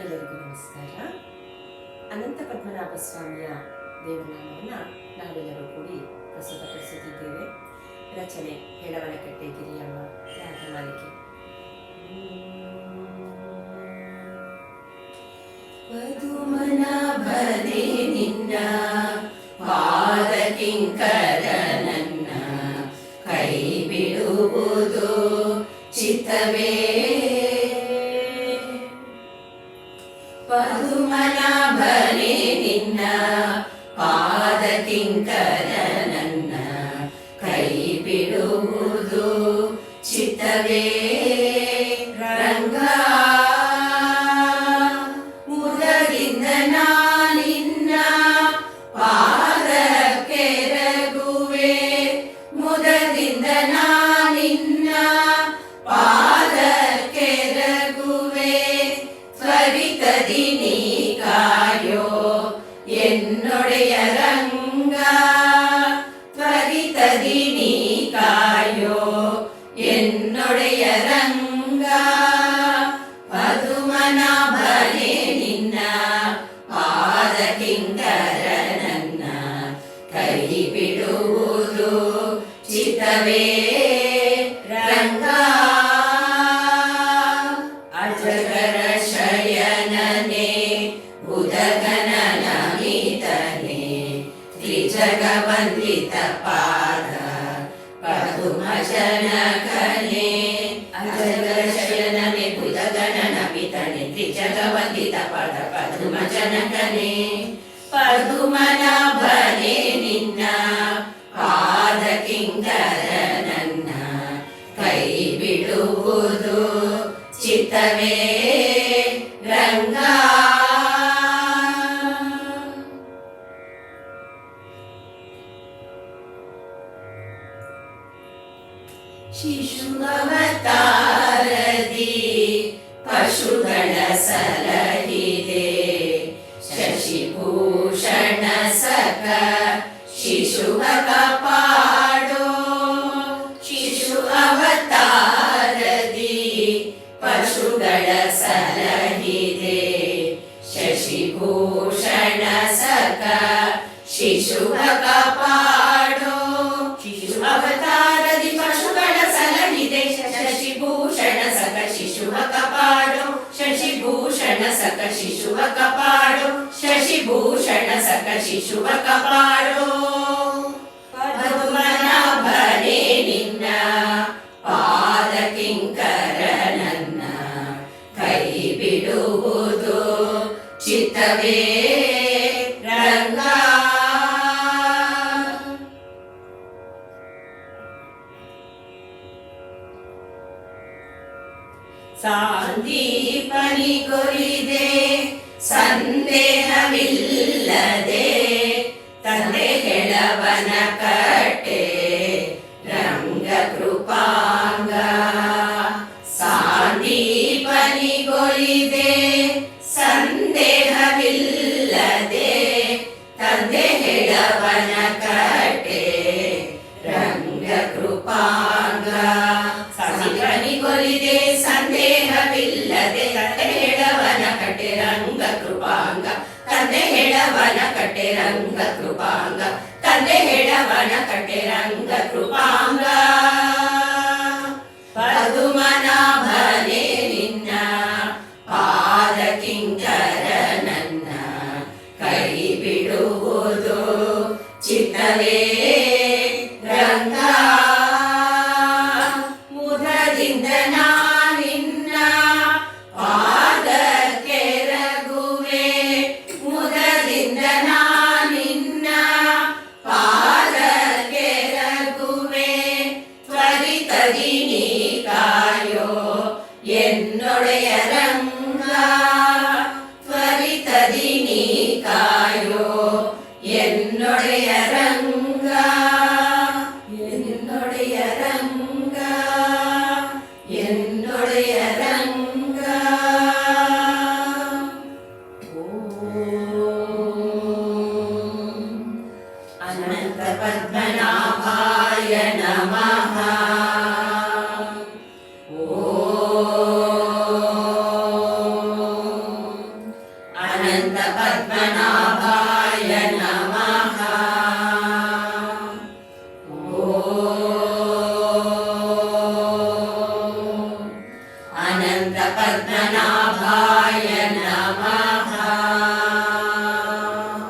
ಎಲ್ಲರಿಗೂ ನಮಸ್ಕಾರ. ಅನಂತ ಪದ್ಮನಾಭ ಸ್ವಾಮಿಯ ದೇವನಾಮವನ್ನು ನಾವೆಲ್ಲರೂ ಕೂಡಿ ಪ್ರಸ್ತುತಪಡಿಸುತ್ತಿದ್ದೇವೆ. ರಚನೆ ಹೆಳವನಕಟ್ಟೆ ಗಿರಿಯಮ್ಮ ರಾಗಮಾಲಿಕೆ ಪದುಮನಾಭನೆ ನಿನ್ನ, ಪಾದ ಕಿಂಕರ ಬಿಡುವುದು ಚಿತ್ತವೇ ಎನ್ನೊಡೆಯ ರಂಗ ಪದುಮನಾಭನೆ ನಿನ್ನ ಪಾದ ಕಿಂಕರ ನನ್ನ ಕೈ ಬಿಡುವುದು ಚಿತ್ತವೇ ರಂಗ ಅಜಗರ ಶಯನನೆ ಉದಗನ ನಮಿತನೆ ತ್ರಿಜಗವಂದಿತ ಪಾದ ಪದುಮ ಜನಕನೆ ಅಜಗರ ಶಯನನೆ ಉದಗನ ನಮಿತನೆ ತ್ರಿಜಗವಂದಿತ ಪಾದ ಪದುಮ ಜನಕನೆ ಪದುಮನಾಭನೆ ನಿನ್ನ ಪಾದ ಕಿಂಕರ ನನ್ನ ಕೈ ಬಿಡುವುದು ಚಿತ್ತವೇ ರಂಗ शिशुमवतारदि अवतारदि पशु गण सलहि दे शशि शिशु अवतारदि पशु गण सलहि दे शशि ಕಪಾಡು. ಶಶಿಭೂಷಣ ಸಕ ಶಿಶುವ ಕಪಾಡು. ಶಶಿಭೂಷಣ ಸಕ ಶಿಶುವ ಕಪಾಡು. ಪದ್ಮನಾಭನೆ ನಿನ್ನ, ಪಾದ ಕಿಂಕರ ನನ್ನ ಕೈ ಬಿಡುವುದು ಚಿತ್ತವೇ. ಸಾಂದೀಪನಿ ಕೊರಿದೆ ಸಂದೇಹವಿಲ್ಲದೆ ತಂದೆ ಕೆಳವನ ಕಟ್ಟೆ ರಂಗ ಕೃಪಾಂಗ ಸಾಂದೀಪನಿ ಕೊರಿದೆ ಸಂದೇಹವಿಲ್ಲದೆ ತಂದೆ ಹೆಳವನ ಕಟ್ಟೆ ರಂಗ ಕೃಪಾಂಗ ತಂದೆ ಹೆಳವನ ಕಟ್ಟೆ ರಂಗ ಕೃಪಾಂಗ. ತಂದೆ ಹೆಳವನ ಕಟ್ಟೆ ರಂಗ ಕೃಪಾಂಗ. ಪದುಮನಾಭನೆ ನಿನ್ನ, ಪಾದ ಕಿಂಕರ ನನ್ನ. ಕೈ ಬಿಡುವುದು ಚಿತ್ತವೇ உடைய ரங்கா